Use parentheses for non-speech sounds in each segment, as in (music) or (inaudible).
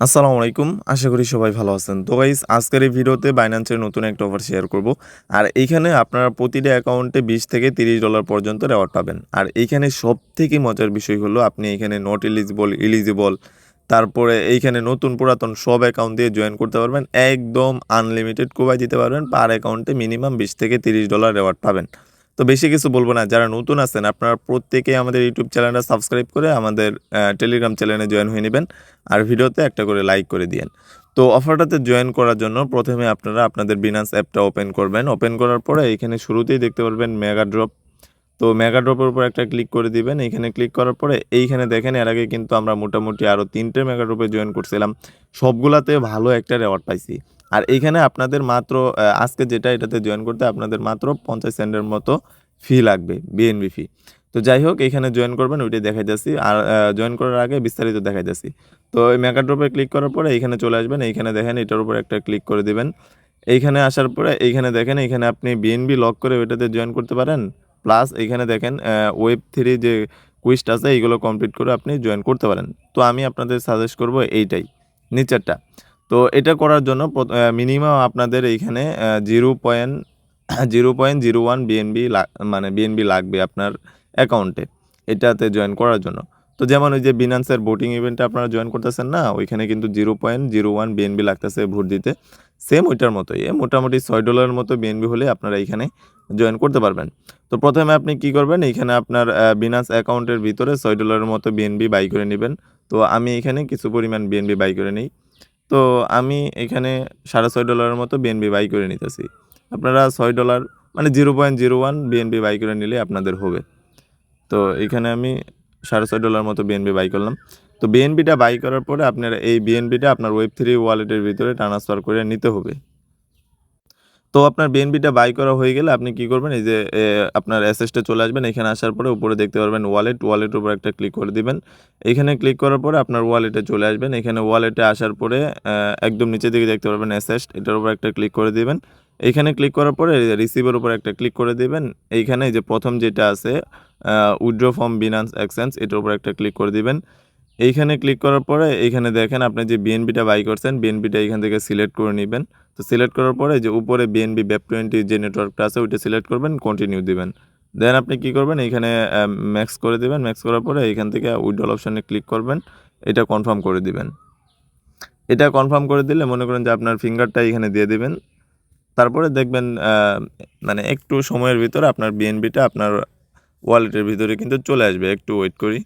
আসসালামু আলাইকুম, আশা করি সবাই ভালো আছেন। তো গাইস আজকের এই ভিডিওতে বাইন্যান্সের নতুন একটা অফার শেয়ার করব। আর এইখানে আপনারা প্রতিটা অ্যাকাউন্টে বিশ থেকে তিরিশ ডলার পর্যন্ত রেওয়ার্ড পাবেন। আর এইখানে সব থেকে মজার বিষয় হলো, আপনি এখানে নট এলিজিবল এলিজিবল তারপরে এইখানে নতুন পুরাতন সব অ্যাকাউন্ট দিয়ে জয়েন করতে পারবেন। একদম আনলিমিটেড কোবাই দিতে পারবেন। পার অ্যাকাউন্টে মিনিমাম বিশ থেকে তিরিশ ডলার রেওয়ার্ড পাবেন। তো বেশি কিছু বলব না। যারা নতুন আছেন, আপনারা প্রত্যেকেই আমাদের ইউটিউব চ্যানেলটা সাবস্ক্রাইব করে আমাদের টেলিগ্রাম চ্যানেলে জয়েন হয়ে নেবেন আর ভিডিওতে একটা করে লাইক করে দিয়েন। তো অফারটাতে জয়েন করার জন্য প্রথমে আপনারা আপনাদের বিনান্স অ্যাপটা ওপেন করবেন। ওপেন করার পরে এখানে শুরুতেই দেখতে পারবেন মেগা ড্রপ তো মেগা ড্রপের উপর একটা ক্লিক করে দিবেন। এইখানে ক্লিক করার পরে এইখানে দেখেন, এর আগে কিন্তু আমরা মোটামুটি আরও তিনটে মেগা ড্রপে জয়েন করছিলাম। সবগুলাতে ভালো একটা রেওয়ার্ড পাইছি। আর এইখানে আপনাদের মাত্র আজকে যেটা এটাতে জয়েন করতে আপনাদের মাত্র পঞ্চাশ সেন্টের মতো ফি লাগবে বিএনবি ফি তো যাই হোক, এখানে জয়েন করবেন, ওইটাই দেখাই যাচ্ছি। আর জয়েন করার আগে বিস্তারিত দেখাই যাচ্ছি। তো এই ড্রপে ক্লিক করার পরে এইখানে চলে আসবেন এইখানে দেখেন এটার উপর একটা ক্লিক করে দিবেন। এইখানে আসার পরে এইখানে দেখেন এইখানে আপনি বিএনবি লক করে ওইটাতে জয়েন করতে পারেন। প্লাস এইখানে দেখেন ওয়েব থ্রি যে কুইস্ট আছে, এইগুলো কমপ্লিট করে আপনি জয়েন করতে পারেন। তো আমি আপনাদের সাজেস্ট করব এইটাই, নিচেরটা। তো এটা করার জন্য মিনিমাম আপনাদের এইখানে zero point zero point zero one BNB মানে বিএনবি লাগবে আপনার অ্যাকাউন্টে এটাতে জয়েন করার জন্য। তো যেমন ওই যে বিনান্সের ভোটিং ইভেন্টে আপনারা জয়েন করতেছেন না, ওইখানে কিন্তু zero point zero one BNB লাগতেছে ভোট দিতে। সেম ওইটার মতোই মোটামুটি ছয় ডলারের মতো বিএনবি হলে আপনারা এইখানে জয়েন করতে পারবেন। তো প্রথমে আপনি কি করবেন, এইখানে আপনার বিনান্স অ্যাকাউন্টের ভিতরে ছয় ডলারের মতো বিএনবি বাই করে নেবেন। তো আমি এখানে কিছু পরিমাণ বিএনবি বাই করে নিই। তো আমি এখানে সাড়ে ছয় ডলারের মতো বিএনবি বাই করে নিতেছি। আপনারা ছয় ডলার মানে zero point zero one BNB buy করে নিলে আপনাদের হবে। তো এখানে আমি সাড়ে ছয় ডলার মতো বিএনবি বাই করলাম। তো বিএনবিটা বাই করার পরে আপনারা এই বিএনবিটা আপনার ওয়েব থ্রি ওয়ালেটের ভিতরে ট্রান্সফার করে নিতে হবে। তো আপনার বিএনবিটা বাই করা হয়ে গেলে আপনি কি করবেন? এই যে আপনার অ্যাসেসটা চলে আসবেন। এখানে আসার পরে উপরে দেখতে পারবেন ওয়ালেট ওয়ালেটের উপর একটা ক্লিক করে দিবেন। এখানে ক্লিক করার পরে আপনার ওয়ালেটে চলে আসবেন। এখানে ওয়ালেটে আসার পরে একদম নিচের দিকে দেখতে পারবেন অ্যাসেস এটার উপর একটা ক্লিক করে দিবেন। এইখানে ক্লিক করার পরে রিসিভের উপর একটা ক্লিক করে দিবেন। এইখানে যে প্রথম যেটা আছে উইড্রো ফর্ম বিনান্স এক্সচেঞ্জ এটার উপর একটা ক্লিক করে দিবেন। এইখানে ক্লিক করার পরে এইখানে দেখেন আপনি যে বিএনপিটা বাই করছেন বিএনপিটা এইখান থেকে সিলেক্ট করে নেবেন। তো সিলেক্ট করার পরে যে উপরে বিএনবি ব্যাপ টোয়েন্টি যে নেটওয়ার্কটা আছে, ওইটা সিলেক্ট করবেন কন্টিনিউ দিবেন। দেন আপনি কি করবেন, এইখানে ম্যাক্স করে দিবেন। ম্যাক্স করার পরে এইখান থেকে উইড্রল অপশানে ক্লিক করবেন, এটা কনফার্ম করে দিবেন। এটা কনফার্ম করে দিলে মনে করেন যে আপনার ফিঙ্গারটা এখানে দিয়ে দিবেন। তারপরে দেখবেন মানে একটু সময়ের ভিতরে আপনার বিএনপিটা আপনার ওয়ালেটের ভিতরে কিন্তু চলে আসবে। একটু ওয়েট করি।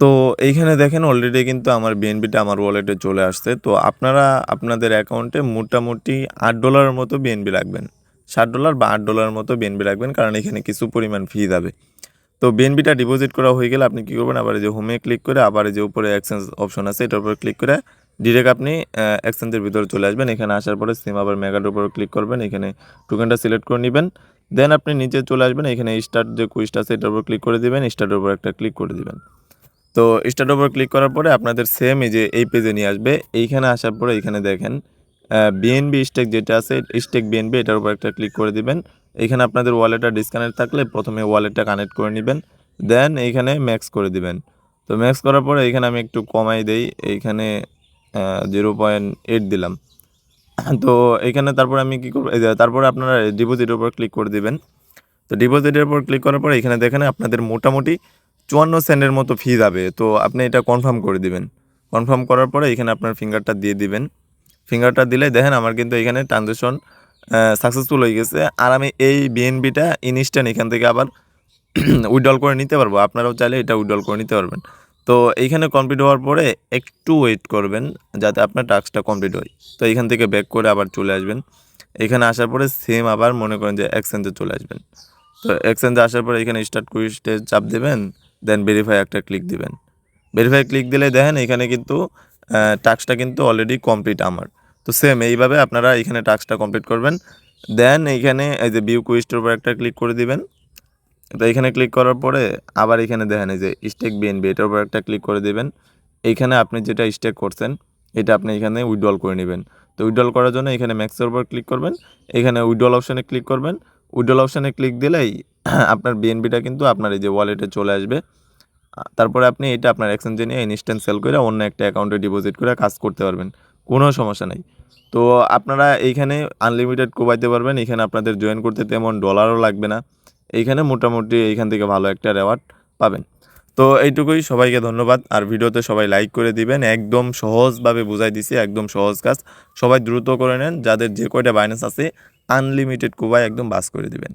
তো এইখানে দেখেন অলরেডি কিন্তু আমার বিএনবিটা আমার ওয়ালেটে চলে আসছে। তো আপনারা আপনাদের অ্যাকাউন্টে মোটামুটি আট ডলারের মতো বিএনবি রাখবেন। ষাট ডলার বা আট ডলারের মতো বিএনবি রাখবেন, কারণ এখানে কিছু পরিমাণ ফি যাবে। তো বিএনবিটা ডিপোজিট করা হয়ে গেলে আপনি কী করবেন? আবার যে হোমে ক্লিক করে আবার যে উপরে এক্সচেঞ্জ অপশন আছে, এটার উপর ক্লিক করে ডিরেক্ট আপনি এক্সচেঞ্জের ভিতরে চলে আসবেন। এখানে আসার পরে সিম আবার মেগার উপর ক্লিক করবেন। এখানে টোকেনটা সিলেক্ট করে নেবেন। দেন আপনি নিচে চলে আসবেন। এখানে স্টার্ট যে কুইস্ট আছে, এটার উপর ক্লিক করে দিবেন। স্টার্টের উপর একটা ক্লিক করে দিবেন। তো স্টার্ট উপর ক্লিক করার পরে আপনাদের সেম এই যে এই পেজে নিয়ে আসবে। এইখানে আসার পরে এখানে দেখেন বিএনবি স্টেক যেটা আছে স্টেক বিএনবি এটার উপর একটা ক্লিক করে দিবেন। এখানে আপনাদের ওয়ালেটটা ডিসকানেক্ট থাকলে প্রথমে ওয়ালেটটা কানেক্ট করে নেবেন। দেন এইখানে ম্যাক্স করে দিবেন। তো ম্যাক্স করার পরে এখানে আমি একটু কমাই দেই। এইখানে জিরো পয়েন্ট এইট দিলাম। তো এখানে তারপরে আমি কী করব তারপরে আপনারা ডিপোজিটের উপর ক্লিক করে দিবেন। তো ডিপোজিটের উপর ক্লিক করার পরে এখানে দেখেন আপনাদের মোটামুটি চুয়ান্ন সেন্টের মতো ফি যাবে। তো আপনি এটা কনফার্ম করে দিবেন। কনফার্ম করার পরে এখানে আপনার ফিঙ্গারটা দিয়ে দিবেন। ফিঙ্গারটা দিলে দেখেন আমার কিন্তু এখানে ট্রানজেকশন সাকসেসফুল হয়ে গেছে। আর আমি এই বিএনবিটা ইনস্ট্যান্ট এখান থেকে আবার (clears throat) উইড্রল করে নিতে পারব। আপনারাও চাইলে এটা উইড্রল করে নিতে পারবেন। তো এইখানে কমপ্লিট হওয়ার পরে একটু ওয়েট করবেন যাতে আপনার টাস্কটা কমপ্লিট হয়। তো এখান থেকে ব্যাক করে আবার চলে আসবেন। এখানে আসার পরে সেম আবার মনে করেন যে এক্সচেঞ্জে চলে আসবেন। তো এক্সচেঞ্জে আসার পরে এখানে স্টার্ট কুইস্টে চাপ দেবেন। দেন ভেরিফাই একটা ক্লিক দিবেন। ভেরিফাই ক্লিক দিলে দেখেন এখানে কিন্তু টাস্কটা কিন্তু অলরেডি কমপ্লিট আমার। তো সেম এইভাবে আপনারা এখানে টাস্কটা কমপ্লিট করবেন। দেন এইখানে এই যে ভিউ কুইস্টের উপর একটা ক্লিক করে দিবেন। তো এখানে ক্লিক করার পরে আবার এখানে দেখেন এই যে স্টেক বিএনবি এটার উপর একটা ক্লিক করে দিবেন। এইখানে আপনি যেটা স্টেক করছেন, এটা আপনি এখানে উইড্রল করে নেবেন। তো উইড্রল করার জন্য এখানে ম্যাক্সের উপর ক্লিক করবেন। এখানে উইড্রল অপশানে ক্লিক করবেন। উইড্রল অপশানে ক্লিক দিলেই আপনার বিএনবিটা কিন্তু আপনার এই যে ওয়ালেটে চলে আসবে। তারপরে আপনি এটা আপনার এক্সচেঞ্জে নিয়ে ইনস্ট্যান্ট সেল করে অন্য একটা অ্যাকাউন্টে ডিপোজিট করে কাজ করতে পারবেন। কোনো সমস্যা নাই। তো আপনারা এইখানে আনলিমিটেড কোবাইতে পারবেন। এখানে আপনাদের জয়েন করতে তেমন ডলারও লাগবে না। এইখানে মোটামুটি এইখান থেকে ভালো একটা রেওয়ার্ড পাবেন। তো এইটুকুই। সবাইকে ধন্যবাদ। আর ভিডিওতে সবাই লাইক করে দিবেন। একদম সহজভাবে বুঝাই দিছি, একদম সহজ কাজ। সবাই দ্রুত করে নেন। যাদের যে কয়টা বাইন্যান্স আছে আনলিমিটেড কোবাই একদম বাস করে দিবেন।